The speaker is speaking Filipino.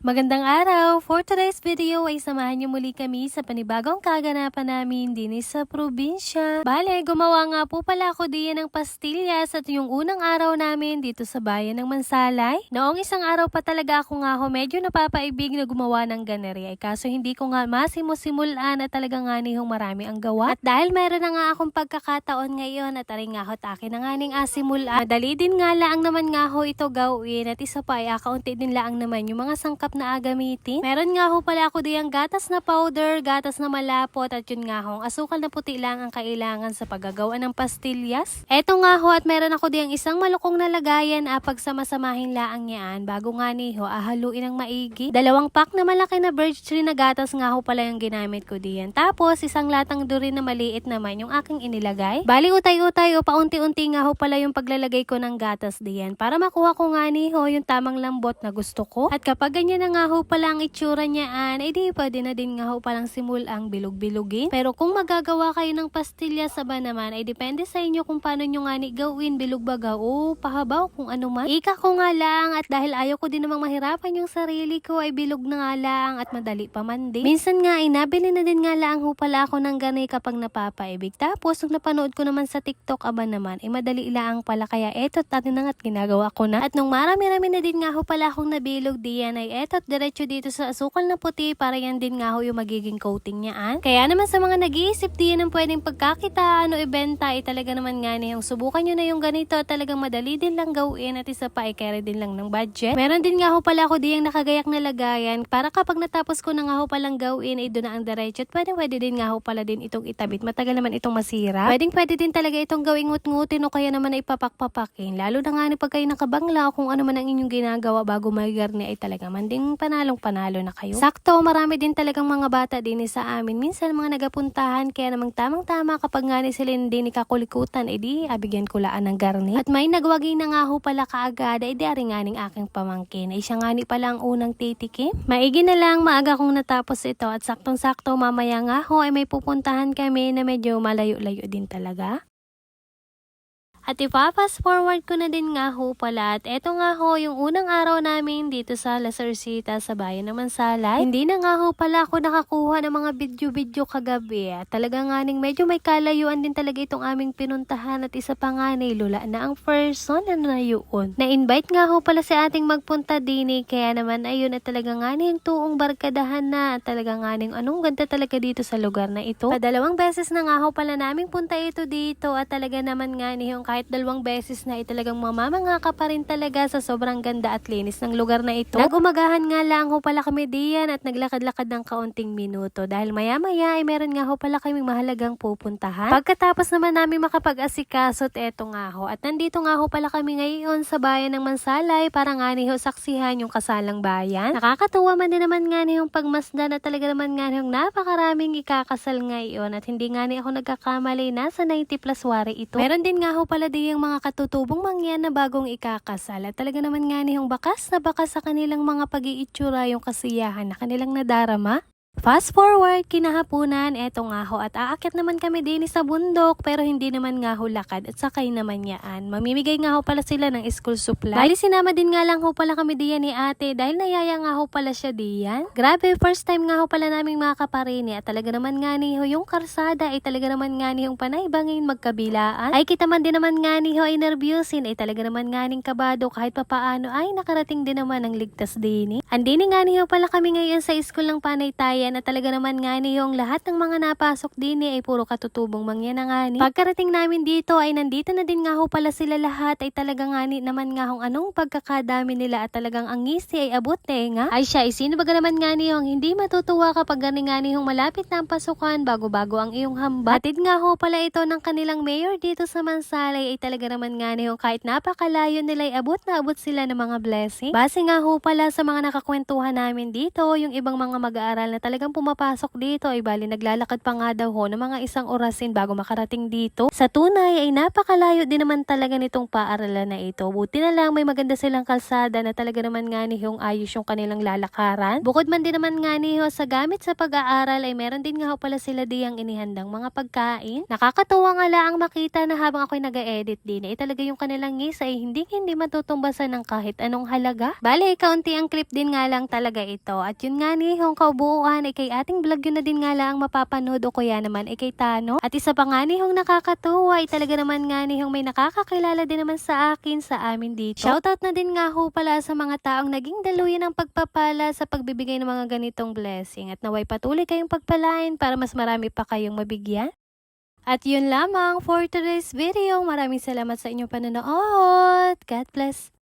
Magandang araw! For today's video ay samahan niyo muli kami sa panibagong kaganapan namin din sa probinsya. Bale, gumawa nga po pala ako diyan ng pastillas at yung unang araw namin dito sa bayan ng Mansalay. Noong isang araw pa talaga ako nga ho medyo napapaibig na gumawa ng ganari ay kaso hindi ko nga masimusimulan at talaga nga nihong marami ang gawa. At dahil meron na nga akong pagkakataon ngayon at aring nga ho akin na nga ning asimulan. Madali din nga laang naman nga ho ito gawin at isa pa ay akaunti din laang naman yung mga sangkap na agamitin. Meron nga ho pala ako diyang gatas na powder, gatas na malapot at yun nga ho, ang asukal na puti lang ang kailangan sa paggagawa ng pastillas. Eto nga ho at meron ako diyang isang malukong na lagayan ah, pagsamasamahin laang yan bago nga ni ho ahaluin ng maigi. Dalawang pack na malaki na birch tree na gatas nga ho pala yung ginamit ko diyan. Tapos isang latang duri na maliit naman yung aking inilagay. Bali utay-utay o paunti-unti nga ho pala yung paglalagay ko ng gatas diyan para makuha ko nga ni ho yung tamang lambot na gusto ko. At kapag ganyan na nga ho pala ang itsura niyaan, eh di pwede na din nga ho palang simulang bilog-bilugin. Pero kung magagawa kayo ng pastilya sa ba naman, ay depende sa inyo kung paano nyo nga ni gawin, bilog baga o pahabaw kung ano man. Ika ko nga lang at dahil ayaw ko din namang mahirapan yung sarili ko, ay bilog na nga lang at madali pa man din. Minsan nga ay nabili na din nga lang ho pala ako ng ganay kapag napapaibig. Tapos nung napanood ko naman sa TikTok aba naman, ay madali lang pala kaya eto tatin na nga't ginagawa ko na. At nung marami-rami na din nga ho pala akong nabilog diyan ay eto at diretso dito sa asukal na puti para yan din nga ho yung magiging coating niyaan. Kaya naman sa mga nag-iisip diyan ng pwedeng pagkakitaan o ibenta ay talaga naman nga na yung subukan nyo na yung ganito talagang madali din lang gawin at isa pa ay carry din lang ng budget. Meron din nga ho pala ako diyang nakagayak na lagayan para kapag natapos ko na nga ho palang gawin ay doon na ang diretso at pwede pwede din nga ho pala din itong itabit. Matagal naman itong masira. Pwedeng pwede din talaga itong gawing ngut-ngutin o kaya naman ay papak-papakin. Lalo na nga ni pag kayo nakabangla kung ano man ang inyong ginagawa bago magarni ay talaga man ding panalong panalo na kayo. Sakto, marami din talagang mga bata din sa amin. Minsan mga nagapuntahan kaya namang tamang-tama kapag nga ni sila hindi ni kakulikutan ay di abigyan ko laan ng garni. At may nagwagi na nga ho pala kaagad ay di ari nga ning aking pamangkin. Ay siya nga ni pala ang unang titikim. Maigi na lang maaga kong natapos ito at saktong-sakto mamaya nga ho ay may pupuntahan kami na medyo malayo-layo din talaga. At ipa-fast forward ko na din nga ho pala at eto nga ho yung unang araw namin dito sa La Sarcita sa bayan ng Mansalay. Hindi na nga ho pala ako nakakuha ng mga video-video kagabi. At talaga nga ning medyo may kalayuan din talaga itong aming pinuntahan at isa pa nga ni Lula na ang person na nayuon. Na-invite nga ho pala si ating magpunta din eh, kaya naman ayun at talaga nga ni yung tuong barkadahan na at talaga nga ning anong ganda talaga dito sa lugar na ito. Padalawang beses na nga ho pala namin punta ito dito at talaga naman nga ni yung kahit dalawang beses na ay talagang mamamanga ka pa rin talaga sa sobrang ganda at linis ng lugar na ito. Nagumagahan nga lang ho pala kami diyan at naglakad-lakad ng kaunting minuto dahil maya-maya ay meron nga ho pala kaming mahalagang pupuntahan. Pagkatapos naman namin makapag-asikaso at eto nga ho at nandito nga ho pala kami ngayon sa bayan ng Mansalay para nga ni ho saksihan yung kasalang bayan. Nakakatuwa man din naman nga ni yung pagmasdan at talaga naman nga ni yung napakaraming ikakasal ngayon at hindi nga ni ako nagkakamali nasa 90 plus wari ito. Meron din nga ho pala di yung mga katutubong mangyan na bagong ikakasal at talaga naman nga ni yung bakas na bakas sa kanilang mga pag-iitsura yung kasiyahan na kanilang nadarama. Fast forward, kinahapunan, eto nga ho at aakyat naman kami din sa bundok pero hindi naman nga ho lakad at sakay naman yaan. Mamimigay nga ho pala sila ng school supply. Bali sinama din nga lang ho pala kami diyan ni ate dahil nayaya nga ho pala siya diyan. Grabe, first time nga ho pala naming makakaparini at talaga naman nga ni ho yung karsada ay talaga naman nga ni yung panay bangin magkabilaan. Ay kita man din naman nga ni ho ay nervyusin ay talaga naman nga ning kabado kahit papaano ay nakarating din naman ang ligtas din eh. Andini nga ni ho pala kami ngayon sa school ng panay tayan na talaga naman nga ni yung lahat ng mga napasok din eh, ay puro katutubong mangyan na nga ni. Pagkarating namin dito ay nandito na din nga ho pala sila lahat ay talaga nga ni naman nga hong anong pagkakadami nila at talagang ang ngisi ay abot eh nga. Ay siya, ay sino ba naman nga ni yung hindi matutuwa kapag gani nga ni yung malapit na ang pasukan bago-bago ang iyong hamba. Atid nga ho pala ito ng kanilang mayor dito sa Mansalay ay talaga naman nga ni yung kahit napakalayo nila ay abot na abot sila ng mga blessing. Base nga ho pala sa mga nakakwentuhan namin dito, yung ibang mga mag-aaral na talagang pumapasok dito ay bali naglalakad pa nga daw ho ng mga isang orasin bago makarating dito. Sa tunay ay napakalayo din naman talaga nitong paaralan na ito. Buti na lang may maganda silang kalsada na talaga naman nga ni yung ayos yung kanilang lalakaran. Bukod man din naman nga ni ho sa gamit sa pag-aaral ay meron din nga ho pala sila diyang inihandang mga pagkain. Nakakatuwa nga lang makita na habang ako'y nag-edit din ay talaga yung kanilang ngis ay hindi hindi matutumbasan ng kahit anong halaga. Bale, kaunti ang clip din nga lang talaga ito. At yun nga ni Hong kaubuuan ay kay ating vlog yun na din nga lang mapapanood o kuya naman ay kay Tano. At isa pa nga ni Hong nakakatuwa ay talaga naman nga ni Hong may nakakakilala din naman sa akin sa amin dito. Shoutout na din nga ho pala sa mga taong naging daluyan ng pagpapala sa pagbibigay ng mga ganitong blessing. At naway patuloy kayong pagpalain para mas marami pa kayong mabigyan. At yun lamang for today's video. Maraming salamat sa inyong panonood. God bless.